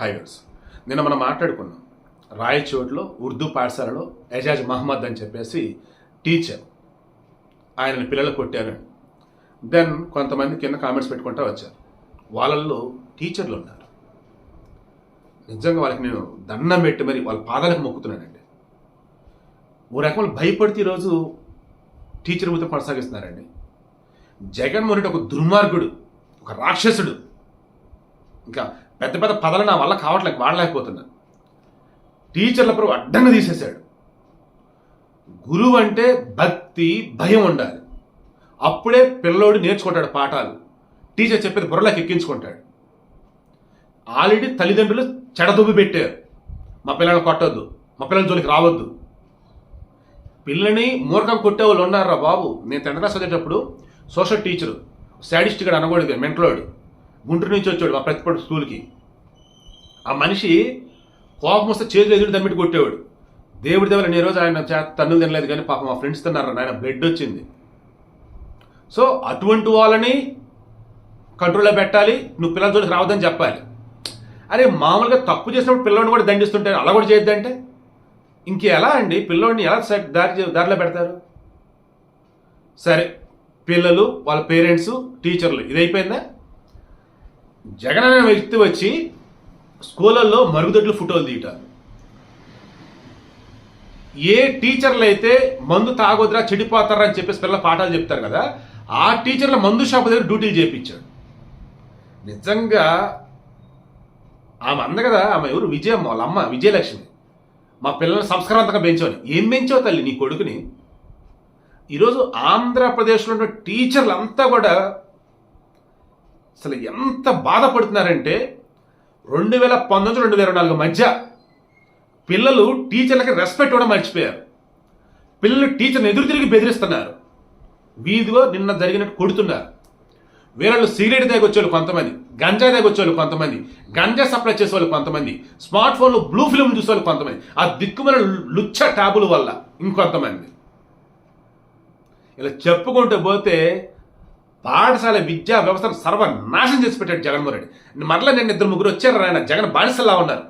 Highways. నిన్న మనం మాట్లాడుకున్నాం. రాయచోట్లో ఉర్దూ పాఠశాలలో ఎజాజ్ మహమ్మద్ అని చెప్పేసి టీచర్ ఆయనని పిల్లలు కొట్టారు. దెన్ కొంతమంది కింద కామెంట్స్ పెట్టుకుంటూ వచ్చారు. వాళ్ళల్లో టీచర్లు ఉన్నారు. నిజంగా వాళ్ళకి నేను దండం పెట్టి మరి వాళ్ళ పాదాలకు మొక్కుతున్నానండి. ఓ రకం భయపడితే ఈరోజు టీచర్ వృత్తి కొనసాగిస్తున్నారండి. జగన్మోహన్ రెడ్డి ఒక దుర్మార్గుడు ఒక రాక్షసుడు. ఇంకా పెద్ద పెద్ద పదలు నా వల్ల కావట్లేదు వాడలేకపోతున్నాను. టీచర్ల ప్రభు అడ్డంగా తీసేశాడు. గురువు అంటే భక్తి భయం ఉండాలి. అప్పుడే పిల్లోడు నేర్చుకుంటాడు పాఠాలు. టీచర్ చెప్పేది బుర్రలోకి ఎక్కించుకుంటాడు. ఆల్రెడీ తల్లిదండ్రులు చెడదుబ్బి పెట్టారు. మా పిల్లల్ని కొట్టొద్దు మా పిల్లల జోలికి రావద్దు. పిల్లని మూర్ఖం కొట్టే వాళ్ళు ఉన్నారా బాబు. నేను టెన్త్ క్లాస్ చదివేటప్పుడు సోషల్ టీచరు శాడిస్ట్ గడు అనకూడదు మెంటలోడు. గుంటూరు నుంచి వచ్చాడు మా ప్రతిపడు స్కూల్కి. ఆ మనిషి కోపం వస్తే చేతులు ఎదురు దమ్మిటి కొట్టేవాడు. దేవుడి దేవుడు నేను రోజు ఆయన చేత తన్నులు తినలేదు కానీ పాపం మా ఫ్రెండ్స్ తిన్నారు ఆయన బ్లడ్ వచ్చింది. సో అటువంటి వాళ్ళని కంట్రోల్లో పెట్టాలి నువ్వు పిల్లల జోలికి రావద్దని చెప్పాలి. అరే మామూలుగా తప్పు చేసినప్పుడు పిల్లోడిని కూడా దండిస్తుంటే అలా కూడా చేయొద్దంటే? ఇంకెలా అండి? పిల్లోడిని ఎలా దారి దారిలో పెడతారు? సరే పిల్లలు వాళ్ళ పేరెంట్స్ టీచర్లు ఇది అయిపోయిందా జగన్ అనే వ్యక్తి వచ్చి స్కూళ్ళల్లో మరుగుదొడ్లు ఫోటోలు తీయటారు ఏ టీచర్లు అయితే మందు తాగొద్దురా చెడిపోతారా అని చెప్పేసి పిల్లల పాఠాలు చెప్తారు కదా ఆ టీచర్ల మందు షాప్ దగ్గర డ్యూటీలు చేయించాడు. నిజంగా ఆమె అంద కదా ఆమె ఎవరు? విజయమ్మ వాళ్ళ అమ్మ విజయలక్ష్మి. మా పిల్లల్ని సంస్కారవంతంగా పెంచావని. ఏం పెంచావు తల్లి నీ కొడుకుని? ఈరోజు ఆంధ్రప్రదేశ్లో ఉన్న టీచర్లు అంతా కూడా అసలు ఎంత బాధపడుతున్నారంటే రెండు వేల పంతొమ్మిది రెండు వేల నాలుగు మధ్య పిల్లలు టీచర్లకి రెస్పెక్ట్ ఇవ్వడం మర్చిపోయారు. పిల్లలు టీచర్ని ఎదురు తిరిగి బెదిరిస్తున్నారు. వీధిలో నిన్న జరిగినట్టు కొడుతున్నారు. వీళ్ళు సిగరెట్ తాగొచ్చేవాళ్ళు కొంతమంది గంజా తాగొచ్చేవాళ్ళు కొంతమంది గంజా సప్లై చేసేవాళ్ళు కొంతమంది స్మార్ట్ ఫోన్లో బ్లూ ఫిల్మ్ చూసేవాళ్ళు కొంతమంది. ఆ దిక్కుమల లుచ్చ ట్యాబుల వల్ల ఇంకొంతమంది. ఇలా చెప్పుకుంటూ పోతే పాఠశాల విద్యా వ్యవస్థను సర్వనాశనం చేసి పెట్టాడు జగన్మోహన్ రెడ్డి. మరలా నేను ఇద్దరు ముగ్గురు వచ్చారు ఆయన జగన్ బానిసల్లా ఉన్నారు.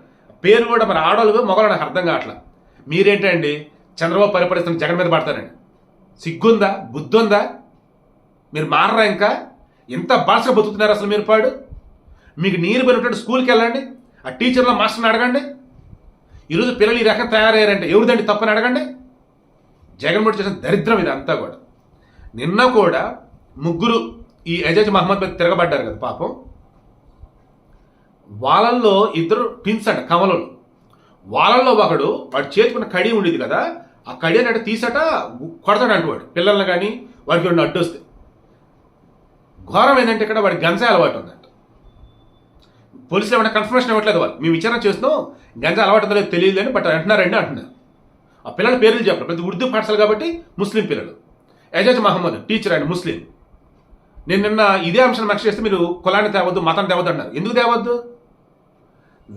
పేరు కూడా మరి ఆడవాళ్ళు మొగలు నాకు అర్థం కావట్లా. మీరేంటండి చంద్రబాబు పరిపాలిస్తున్న జగన్ మీద పడతారండి. సిగ్గుందా బుద్ధుందా? మీరు మారరా ఇంకా? ఎంత బాస బతుకుతున్నారు అసలు మీరు పాడు? మీకు నీరు పెరిగినట్టు స్కూల్కి వెళ్ళండి ఆ టీచర్లో మాస్టర్ని అడగండి. ఈరోజు పిల్లలు ఈ రకం తయారయ్యారంటే ఎవరిదండి తప్పని అడగండి? జగన్మోహన్ చేసిన దరిద్రం ఇది అంతా కూడా. నిన్న కూడా ముగ్గురు ఈ ఎజాజ్ మహమ్మద్ పై తిరగబడ్డారు కదా పాపం. వాళ్ళల్లో ఇద్దరు పిన్స్ అంట కమలలు. వాళ్ళల్లో ఒకడు వాడు చేతుకున్న కడి ఉండేది కదా ఆ కడి అని తీసట కొడతాడు అంటువాడు పిల్లల్ని కానీ వాడికి రెండు అడ్డు వస్తే ఘోరం ఏంటంటే ఇక్కడ వాడి గంజా అలవాటు ఉందంట. పోలీసులు ఏమైనా కన్ఫర్మేషన్ ఇవ్వట్లేదు వాళ్ళు. మేము విచారణ చేస్తున్నాం గంజా అలవాటు ఉందో తెలియదు అని బట్ అంటున్నారండి అంటున్నారు. ఆ పిల్లల పేర్లు చెప్పరు. ప్రతి ఉర్దూ పాఠశాల కాబట్టి ముస్లిం పిల్లలు. ఎజాజ్ మహమ్మద్ టీచర్ అండ్ ముస్లిం. నేను నిన్న ఇదే అంశం మెక్స్ చేస్తే మీరు కులాన్ని తేవద్దు మతం తేవద్దు అన్నారు. ఎందుకు తేవద్దు?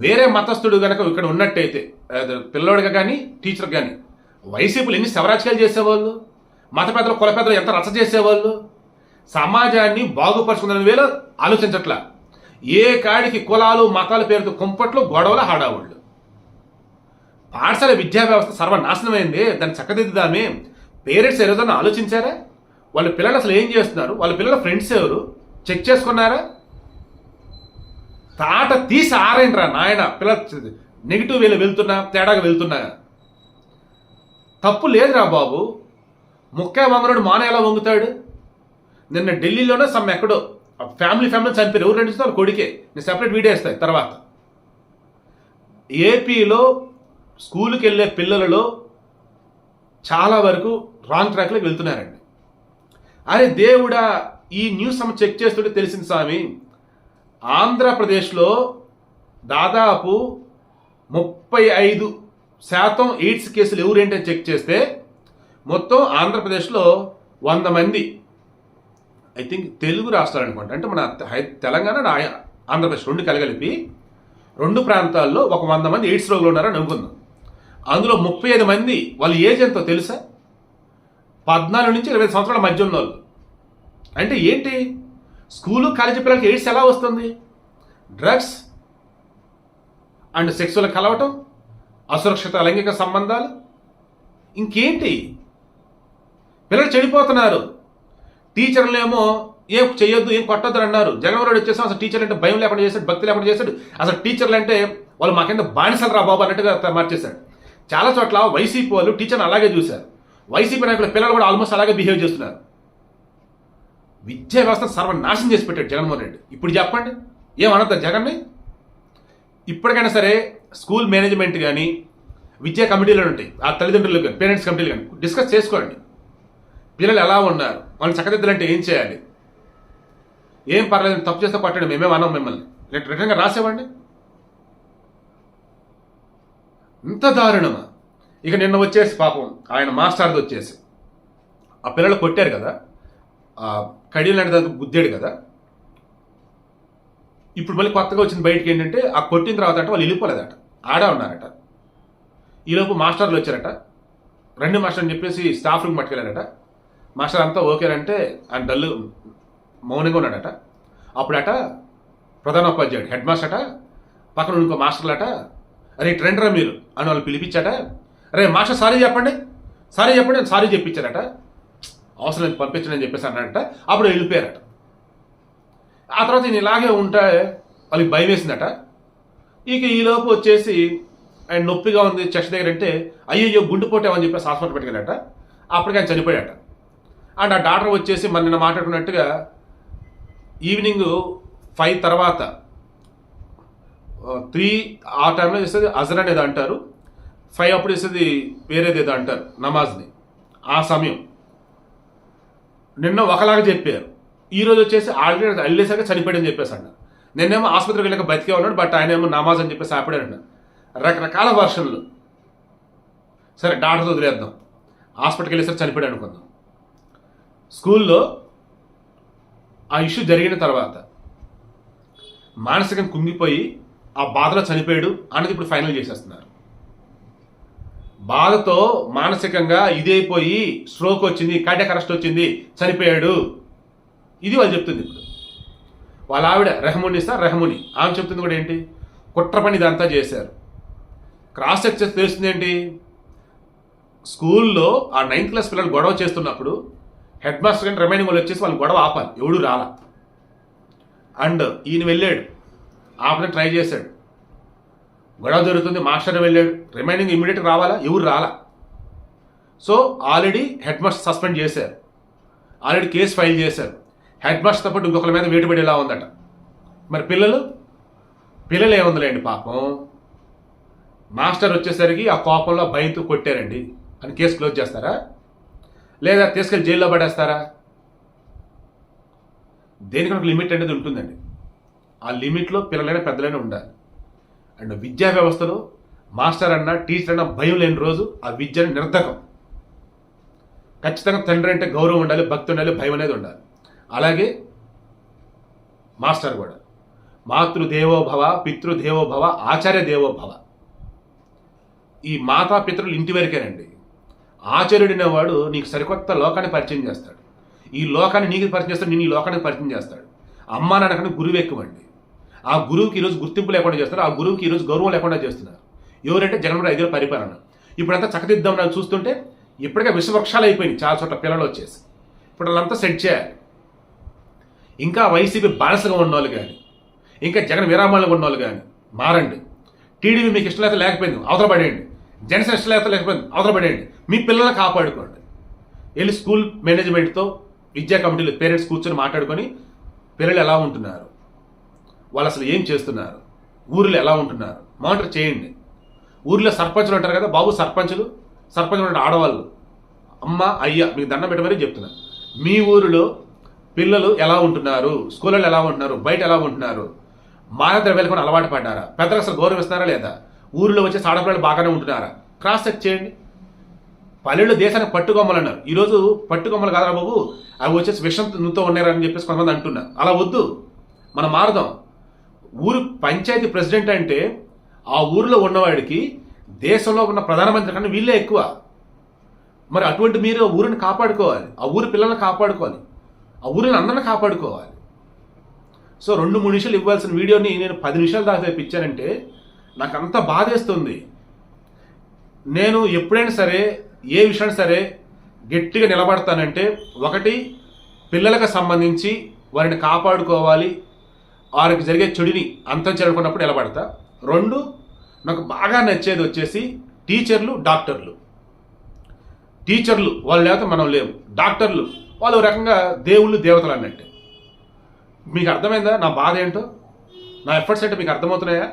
వేరే మతస్థుడు కనుక ఇక్కడ ఉన్నట్టయితే అదే పిల్లోడిగా కానీ టీచర్ కానీ వైసీపీలు ఎన్ని శవరాజకీయాలు చేసేవాళ్ళు? మత పెద్దలు కుల పెద్దలు ఎంత రచ్చ చేసేవాళ్ళు? సమాజాన్ని బాగుపరుచుకున్న వేళ ఆలోచించట్లా. ఏ కాడికి కులాలు మతాల పేరుతో కుంపట్లు గొడవలు హడావుళ్ళు పాఠశాల విద్యా వ్యవస్థ సర్వనాశనమైంది దాన్ని చక్కదిద్దుదామే. పేరెంట్స్ ఏదైనా ఆలోచించారా? వాళ్ళ పిల్లలు అసలు ఏం చేస్తున్నారు? వాళ్ళ పిల్లల ఫ్రెండ్స్ ఎవరు? చెక్ చేసుకున్నారా? తాట తీసి ఆరేంట్రా నాయన. పిల్ల నెగిటివ్ వేలు వెళ్తున్నా తేడాగా వెళ్తున్నా. తప్పు లేదురా బాబు. ముక్కే వంగరుడు మాన ఎలా వంగుతాడు? నిన్న ఢిల్లీలోనే సమ్ ఎక్కడో ఫ్యామిలీ ఫ్యామిలీ చనిపోయారు ఎవరు రెండు వాళ్ళు కొడుకే. నేను సెపరేట్ వీడియో ఇస్తాయి తర్వాత. ఏపీలో స్కూల్కి వెళ్ళే పిల్లలలో చాలా వరకు రాంగ్ ట్రాక్లోకి వెళ్తున్నారండి. అరే దేవుడా ఈ న్యూస్ అమ్మ చెక్ చేస్తుంటే తెలిసింది స్వామి. ఆంధ్రప్రదేశ్లో దాదాపు ముప్పై ఐదు శాతం ఎయిడ్స్ కేసులు ఎవరేంటని చెక్ చేస్తే మొత్తం ఆంధ్రప్రదేశ్లో వంద మంది. ఐ థింక్ తెలుగు రాష్ట్రాలు అనుకుంటా. అంటే మన తెలంగాణ ఆంధ్రప్రదేశ్ రెండు కలగలిపి రెండు ప్రాంతాల్లో ఒక వంద మంది ఎయిడ్స్ రోగులు ఉన్నారని అనుకుందాం. అందులో ముప్పై ఐదు మంది వాళ్ళ ఏజ్ ఎంతో తెలుసా? పద్నాలుగు నుంచి ఇరవై సంవత్సరాల మధ్య ఉన్న వాళ్ళు అంటే ఏంటి? స్కూలు కాలేజీ పిల్లలకి ఎయిడ్స్ ఎలా వస్తుంది? డ్రగ్స్ అండ్ సెక్సువల్ కలవటం అసురక్షిత లైంగిక సంబంధాలు. ఇంకేంటి? పిల్లలు చెడిపోతున్నారు. టీచర్లు ఏమో ఏం చేయొద్దు ఏం కొట్టొద్దు అన్నారు. జగన్మోహన్ రెడ్డి వచ్చేసి అసలు టీచర్ అంటే భయం లేకుండా చేశాడు భక్తి లేకుండా చేశాడు. అసలు టీచర్లు అంటే వాళ్ళు మాకింద బానిసలు రా బాబు అన్నట్టుగా మార్చేశాడు చాలా చోట్ల వైసీపీ వాళ్ళు టీచర్ని అలాగే చూశారు. వైసీపీ నాయకుల పిల్లలు కూడా ఆల్మోస్ట్ అలాగే బిహేవ్ చేస్తున్నారు. విద్యా వ్యవస్థ సర్వనాశనం చేసి పెట్టాడు జగన్మోహన్ రెడ్డి. ఇప్పుడు చెప్పండి ఏమనద్దా జగన్ని? ఇప్పటికైనా సరే స్కూల్ మేనేజ్మెంట్ కానీ విద్యా కమిటీలు ఉంటాయి. ఆ తల్లిదండ్రులు కానీ పేరెంట్స్ కమిటీలు కానీ డిస్కస్ చేసుకోండి. పిల్లలు ఎలా ఉన్నారు? వాళ్ళని చక్కదిద్దాలంటే ఏం చేయాలి? ఏం పర్లేదు తప్పు చేస్తే పట్టండి మేమే అన్నాం మిమ్మల్ని. రిటర్న్గా రాసేవండి ఇంత దారుణమా? ఇక నిన్న వచ్చేసి పాపం ఆయన మాస్టర్ది వచ్చేసి. ఆ పిల్లలు కొట్టారు కదా. ఆ కడీలు అంటే గుద్దాడు కదా. ఇప్పుడు మళ్ళీ కొత్తగా వచ్చిన బయటికి ఏంటంటే ఆ కొట్టిన తర్వాత అంటే వాళ్ళు వెళ్ళిపోలేదట. ఆడే ఉన్నారట. ఈలోపు మాస్టర్లు వచ్చారట. రెండు మాస్టర్ అని చెప్పేసి స్టాఫ్ రూమ్ పట్టుకెళ్ళారట మాస్టర్ అంతా ఓకేనంటే ఆయన డల్లు మౌనంగా ఉన్నాడట. అప్పుడట ప్రధానోపాధ్యాయుడు హెడ్ మాస్టర్ అట పక్కన ఇంకో మాస్టర్లు అట అరే ట్రెండరా మీరు అని వాళ్ళు పిలిపించాట. అరే మాస్టర్ సారీ చెప్పండి. సారీ చెప్పండి సారీ చెప్పించారట అవసరం లేదు పంపించండి అని చెప్పేసి అన్నాడట. అప్పుడు వెళ్ళిపోయారట. ఆ తర్వాత నేను ఇలాగే ఉంటే వాళ్ళకి భయం వేసిందట. ఇక ఈలోపు వచ్చేసి ఆయన నొప్పిగా ఉంది చెస్ట్ దగ్గర అంటే అయ్యయ్యో గుండెపోటామని చెప్పేసి హాస్పిటల్ పెట్టుకెళ్ళాట అప్పటికి ఆయన చనిపోయాట అండ్ ఆ డాక్టర్ వచ్చేసి మన నిన్న మాట్లాడుకున్నట్టుగా ఈవినింగ్ ఫైవ్ తర్వాత త్రీ ఆ టైంలో చేస్తే అజర్ అనేది అంటారు. ఫైవ్ అప్పుడు చేసేది వేరేది ఏదో అంటారు నమాజ్ని ఆ సమయం. నిన్న ఒకలాగా చెప్పారు. ఈ రోజు వచ్చేసి ఆల్రెడీ అల్లేసాక చనిపోయాడని చెప్పేసి అన్నారు. నిన్నేమో ఆసుపత్రికి వెళ్ళక బతికే ఉన్నాడు బట్ ఆయన ఏమో నమాజ్ అని చెప్పేసి ఆపడాడు రకరకాల వర్షన్లు. సరే డాక్టర్ వదిలేద్దాం. హాస్పిటల్కి వెళ్ళేసరికి చనిపోయాడు అనుకుందాం. స్కూల్లో ఆ ఇష్యూ జరిగిన తర్వాత మానసికంగా కుంగిపోయి ఆ బాధలో చనిపోయాడు అనేది ఇప్పుడు ఫైనల్ చేసేస్తున్నారు. బాధతో మానసికంగా ఇదైపోయి స్ట్రోక్ వచ్చింది కార్డియాక్ అరెస్ట్ వచ్చింది చనిపోయాడు. ఇది వాళ్ళు చెప్తుంది ఇప్పుడు. వాళ్ళ ఆవిడ రెహముని సార్ రెహముని. ఆమె చెప్తుంది కూడా ఏంటి? కుట్ర పని ఇదంతా చేశారు. క్రాస్ చెక్ తెలుస్తుంది ఏంటి? స్కూల్లో ఆ నైన్త్ క్లాస్ పిల్లలు గొడవ చేస్తున్నప్పుడు హెడ్ మాస్టర్ కానీ రిమైనింగ్ వాళ్ళు వచ్చేసి వాళ్ళు గొడవ ఆపాలి. ఎవడు రాలా. అండ్ ఈయన వెళ్ళాడు. ఆపని ట్రై చేశాడు. గొడవ జరుగుతుంది మాస్టర్ వెళ్ళాడు. రిమైనింగ్ ఇమీడియట్ రావాలా? ఎవరు రాలా? So already head master suspend చేశారు. ఆల్రెడీ కేసు ఫైల్ చేశారు. హెడ్ మాస్టర్తో పాటు ఇంకొకరి మీద వేటుబడేలా ఉందట. మరి పిల్లలు? పిల్లలు ఏముందిలేండి పాపం? మాస్టర్ వచ్చేసరికి ఆ కోపంలో భయంతో కొట్టారండి. అని కేసు క్లోజ్ చేస్తారా? లేదా తీసుకెళ్ళి జైల్లో పడేస్తారా? దేనికి ఒక లిమిట్ అనేది ఉంటుందండి. ఆ లిమిట్లో పిల్లలైనా పెద్దలైనా ఉండాలి. అండ్ విద్యా వ్యవస్థలో మాస్టర్ అన్న టీచర్ అన్న భయం లేని రోజు ఆ విద్యను నిర్ధకం ఖచ్చితంగా తండ్రి అంటే గౌరవం ఉండాలి భక్తి ఉండాలి భయం అనేది ఉండాలి. అలాగే మాస్టర్ కూడా. మాతృదేవోభవ పితృదేవోభవ ఆచార్య దేవోభవ ఈ మాతా పితృలు ఇంటి వరకేనండి. ఆచార్యుడినేవాడు నీకు సరికొత్త లోకాన్ని పరిచయం చేస్తాడు. ఈ లోకాన్ని నీకు పరిచయం చేస్తాడు నేను ఈ లోకానికి పరిచయం చేస్తాడు. అమ్మ నాన్నకని గురువు ఎక్కువండి. ఆ గురువుకి ఈరోజు గుర్తింపు లేకుండా చేస్తారు ఆ గురువుకి ఈరోజు గౌరవం లేకుండా చేస్తున్నారు. ఎవరంటే జగన్మోహన్ ఐదు పరిపాలన. ఇప్పుడంతా చక్కదిద్దాం నాకు చూస్తుంటే ఇప్పటికే విషవృక్షాలు అయిపోయినాయి చాలా చోట్ల పిల్లలు వచ్చేసి. ఇప్పుడు వాళ్ళంతా సెట్ చేయాలి. ఇంకా వైసీపీ బానిసగా ఉన్నవాళ్ళు కానీ ఇంకా జగన్ విరామాలుగా ఉన్నవాళ్ళు కానీ మారండి. టీడీపీ మీకు ఇష్టం లేకపోతే లేకపోయింది అవతల పడేయండి. జనసేన ఇష్టం లేకపోతే లేకపోయింది అవతల పడేయండి. మీ పిల్లల్ని కాపాడుకోండి. వెళ్ళి స్కూల్ మేనేజ్మెంట్తో విద్యా కమిటీలు పేరెంట్స్ కూర్చొని మాట్లాడుకొని పిల్లలు ఎలా ఉంటున్నారు? వాళ్ళు అసలు ఏం చేస్తున్నారు? ఊర్లో ఎలా ఉంటున్నారు? మానిటర్ చేయండి. ఊర్లో సర్పంచులు అంటారు కదా బాబు సర్పంచులు సర్పంచులు అంటే ఆడవాళ్ళు. అమ్మ అయ్య మీకు దండం పెట్టమని చెప్తున్నా. మీ ఊరిలో పిల్లలు ఎలా ఉంటున్నారు? స్కూళ్ళలో ఎలా ఉంటున్నారు? బయట ఎలా ఉంటున్నారు? మానద్రవ్యాలు వెళ్ళకుండా అలవాటు పడ్డారా? పెద్దలకు అసలు గౌరవిస్తున్నారా లేదా? ఊరిలో వచ్చే ఆడపిల్లలు బాగానే ఉంటున్నారా? క్రాస్ చెక్ చేయండి. పల్లెళ్ళు దేశానికి పట్టుకొమ్మలు అన్నారు ఈరోజు పట్టుకొమ్మలు కాదురా బాబు అవి వచ్చేసి విషంతో ఉన్నారని చెప్పేసి కొంతమంది అంటున్నారు. అలా వద్దు. మనం మారదాం. ఊరు పంచాయతీ ప్రెసిడెంట్ అంటే ఆ ఊరిలో ఉన్నవాడికి దేశంలో ఉన్న ప్రధానమంత్రి కన్నా వీళ్ళే ఎక్కువ. మరి అటువంటి మీరు ఆ ఊరిని కాపాడుకోవాలి. ఆ ఊరి పిల్లల్ని కాపాడుకోవాలి ఆ ఊరిని అందరిని కాపాడుకోవాలి. సో రెండు మూడు నిమిషాలు ఇవ్వాల్సిన వీడియోని నేను పది నిమిషాల దాకా ఇచ్చానంటే నాకు అంత బాధేస్తుంది. నేను ఎప్పుడైనా సరే ఏ విషయం సరే గట్టిగా నిలబడతానంటే ఒకటి పిల్లలకు సంబంధించి వారిని కాపాడుకోవాలి. వారికి జరిగే చెడుని అంతం చేరుకున్నప్పుడు నిలబడతా రెండు నాకు బాగా నచ్చేది వచ్చేసి టీచర్లు డాక్టర్లు. టీచర్లు వాళ్ళు లేక మనం లేము. డాక్టర్లు వాళ్ళు ఒక రకంగా దేవుళ్ళు దేవతలు అన్నట్టు. మీకు అర్థమైందా? నా బాధ ఏంటో? నా ఎఫర్ట్స్ ఏంటో మీకు అర్థమవుతున్నాయా?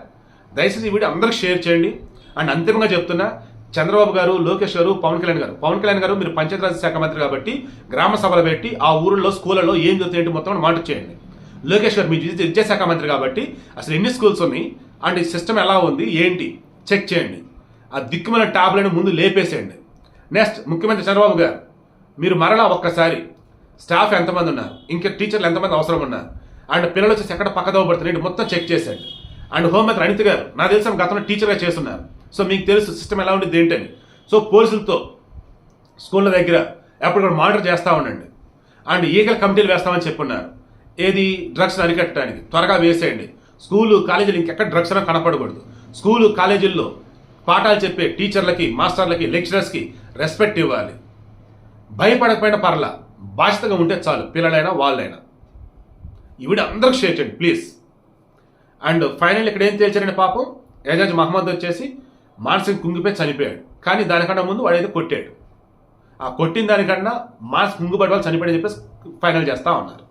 దయచేసి ఈ వీడియో అందరికి షేర్ చేయండి. అండ్ అంతిమంగా చెప్తున్నా చంద్రబాబు గారు లోకేష్ గారు పవన్ కళ్యాణ్ గారు. పవన్ కళ్యాణ్ గారు మీరు పంచాయతీరాజ్ శాఖ మంత్రి కాబట్టి గ్రామ సభలు పెట్టి ఆ ఊళ్ళో స్కూళ్ళలో ఏం జరుగుతుంది ఏంటి మొత్తం మాట చేయండి లోకేష్ గారు మీ విద్యాశాఖ మంత్రి కాబట్టి అసలు ఎన్ని స్కూల్స్ ఉన్నాయి? అండ్ ఈ సిస్టమ్ ఎలా ఉంది? ఏంటి? చెక్ చేయండి. ఆ దిక్కుమైన ట్యాబ్లను ముందు లేపేసేయండి. నెక్స్ట్ ముఖ్యమంత్రి చంద్రబాబు గారు మీరు మరలా ఒక్కసారి స్టాఫ్ ఎంతమంది ఉన్నారు ఇంకా టీచర్లు ఎంతమంది అవసరం ఉన్నారు అండ్ పిల్లలు వచ్చేసి ఎక్కడ పక్కదోవ పడుతున్నాయి మొత్తం చెక్ చేసేయండి. అండ్ హోంమంత్రి అనిత గారు నాకు తెలిసిన గతంలో టీచర్గా చేస్తున్నారు. సో మీకు తెలుసు సిస్టమ్ ఎలా ఉండేది ఏంటని సో పోలీసులతో స్కూళ్ళ దగ్గర ఎప్పుడు కూడా మానిటర్ చేస్తూ ఉండండి. అండ్ ఈగల కమిటీలు వేస్తామని చెప్పున్నారు ఏది? డ్రగ్స్ అరికట్టడానికి. త్వరగా వేసేయండి. స్కూలు కాలేజీలు ఇంకెక్కడ డ్రగ్స్ అయినా కనపడకూడదు. స్కూలు కాలేజీల్లో పాఠాలు చెప్పే టీచర్లకి మాస్టర్లకి లెక్చరర్స్కి రెస్పెక్ట్ ఇవ్వాలి. భయపడకపోయినా పర్లా బాధ్యతగా ఉంటే చాలు పిల్లలైనా వాళ్ళైనా. ఇవిడ అందరికి షేర్ చేయండి ప్లీజ్ అండ్ ఫైనల్ ఇక్కడ ఏం తేల్చారండి పాపం? ఏజాజ్ మహమ్మద్ వచ్చేసి మానసిక కుంగిపోయి చనిపోయాడు. కానీ దానికన్నా ముందు వాడైతే కొట్టాడు. ఆ కొట్టిన దానికన్నా మానసిక కుంగిపడి వాళ్ళు చనిపోయాడని చెప్పేసి ఫైనల్ చేస్తా ఉన్నారు.